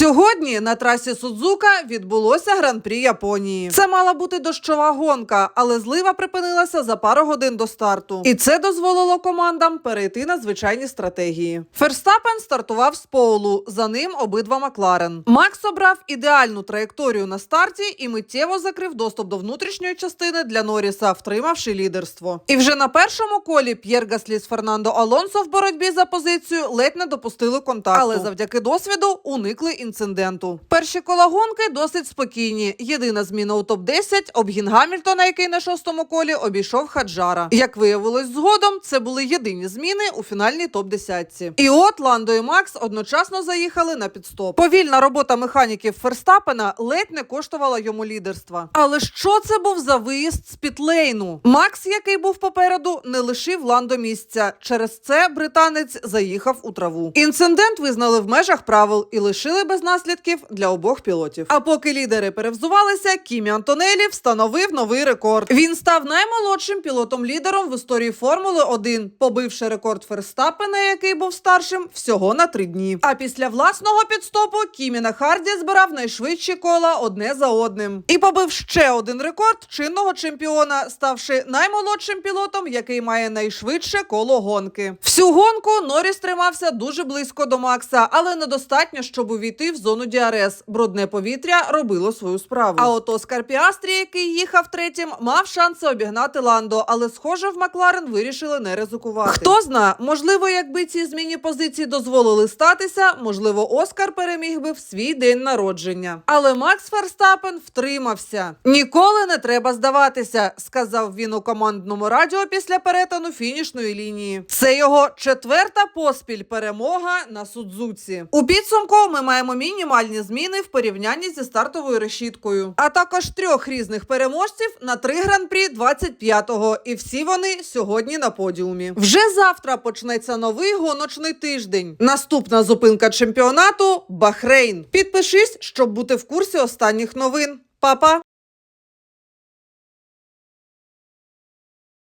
Сьогодні на трасі Судзука відбулося гран-прі Японії. Це мала бути дощова гонка, але злива припинилася за пару годин до старту. І це дозволило командам перейти на звичайні стратегії. Ферстапен стартував з Поулу, за ним обидва Макларен. Макс обрав ідеальну траєкторію на старті і миттєво закрив доступ до внутрішньої частини для Норріса, втримавши лідерство. І вже на першому колі П'єр Гаслі з Фернандо Алонсо в боротьбі за позицію ледь не допустили контакту, але завдяки досвіду уникли інциденту. Перші кола гонки досить спокійні. Єдина зміна у топ 10 обгін Гамільтона, який на шостому колі обійшов Хаджара. Як виявилось згодом, це були єдині зміни у фінальній топ 10 І от Ландо і Макс одночасно заїхали на підстоп. Повільна робота механіків Ферстапена ледь не коштувала йому лідерства. Але що це був за виїзд з пітлейну? Макс, який був попереду, не лишив Ландо місця. Через це британець заїхав у траву. Інцидент визнали в межах правил і лишили без наслідків для обох пілотів. А поки лідери перевзувалися, Кімі Антонелі встановив новий рекорд. Він став наймолодшим пілотом-лідером в історії Формули 1, побивши рекорд Ферстапена, який був старшим всього на три дні. А після власного підстопу Кімі на Харді збирав найшвидші кола одне за одним і побив ще один рекорд чинного чемпіона, ставши наймолодшим пілотом, який має найшвидше коло гонки. Всю гонку Норріс тримався дуже близько до Макса, але недостатньо, щоб увійти в зону діарес. Брудне повітря робило свою справу. А от Оскар Піастрі, який їхав третім, мав шанси обігнати Ландо, але схоже, в Макларен вирішили не ризикувати. Хто зна, можливо, якби ці зміні позицій дозволили статися, можливо, Оскар переміг би в свій день народження. Але Макс Ферстапен втримався. Ніколи не треба здаватися, сказав він у командному радіо після перетину фінішної лінії. Це його четверта поспіль перемога на Судзуці. У підсумку ми маємо мінімальні зміни в порівнянні зі стартовою решіткою, а також трьох різних переможців на три гран-прі 25-го. І всі вони сьогодні на подіумі. Вже завтра почнеться новий гоночний тиждень. Наступна зупинка чемпіонату Бахрейн. Підпишись, щоб бути в курсі останніх новин. Па-па!